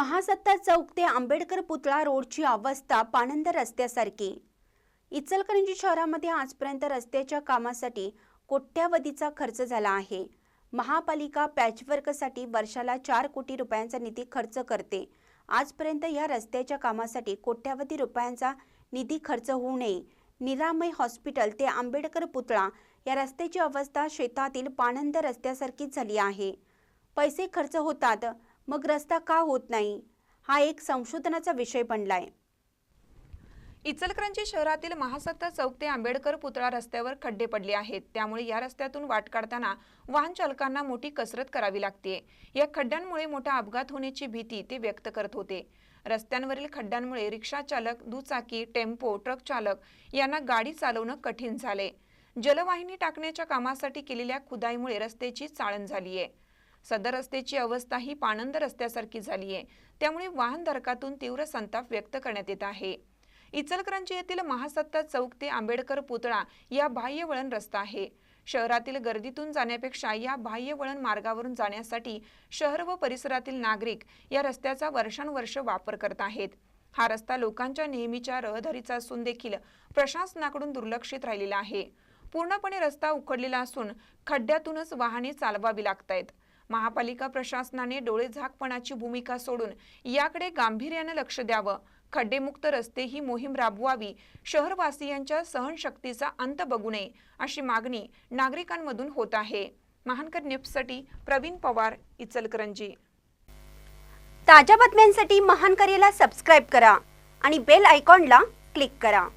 महासत्ता चौक ते आंबेडकर पुतळा रोडची अवस्था पाणंद रस्त्यासारखी. इचलकरंजी शहरामध्ये आजपर्यंत रस्त्याच्या कामासाठी कोट्यावधीचा खर्च झाला आहे. महापालिका पॅचवर्कसाठी वर्षाला चार कोटी रुपयांचा निधी खर्च करते. आजपर्यंत या रस्त्याच्या कामासाठी कोट्यावधी रुपयांचा निधी खर्च होऊ नये. निरामय हॉस्पिटल ते आंबेडकर पुतळा या रस्त्याची अवस्था शेतातील पाणंद रस्त्यासारखीच झाली आहे. पैसे खर्च होतात. मग रस्ता का होत नाही? हा एक संशोधनाचा विषय बनलाय. इचलकरंजी शहरातील महासत्ता चौक ते आंबेडकर पुतळा रस्त्यावर खड्डे पडले आहेत. त्यामुळे या रस्त्यातून वाट काढताना वाहन चालकांना मोठी कसरत करावी लागते. या खड्ड्यांमुळे मोठा अपघात होण्याची भीती ते व्यक्त करत होते. रस्त्यांवरील खड्ड्यांमुळे रिक्षा चालक दुचाकी टेम्पो ट्रक चालक यांना गाडी चालवणं कठीण झाले. जलवाहिनी टाकण्याच्या कामासाठी केलेल्या खुदाईमुळे रस्त्याची चाळण झाली आहे सदर रस्त्याची अवस्था ही पाणंद रस्त्यासारखी झाली आहे त्यामुळे वाहनधारकातून तीव्र संताप व्यक्त करण्यात येत आहे. इचलकरंजी येथील महासत्ता चौक ते आंबेडकर पुतळा या बाह्य वळण रस्ता आहे. शहरातील गर्दीतून जाण्यापेक्षा या बाह्य वळण मार्गावरून जाण्यासाठी शहर व परिसरातील नागरिक या रस्त्याचा वर्षानुवर्ष वापर करत आहेत. हा रस्ता लोकांच्या नेहमीच्या रहदारीचा असून देखील प्रशासनाकडून दुर्लक्षित राहिलेला आहे. पूर्णपणे रस्ता उखडलेला असून खड्ड्यातूनच वाहने चालवावी लागत आहेत महापालिका प्रशासनाने डोळे झाकपणाची भूमिका सोडून याकडे गांभीर्यानं लक्ष द्यावं. खड्डेमुक्त रस्ते ही मोहीम राबवावी. शहरवासियांच्या सहनशक्तीचा अंत बघू नये अशी मागणी नागरिकांमधून होत आहे. महानकर न्यूजसाठी प्रवीण पवार इचलकरंजी. ताज्या बातम्यांसाठी महानकरेला सबस्क्राईब करा आणि बेल आयकॉनला क्लिक करा.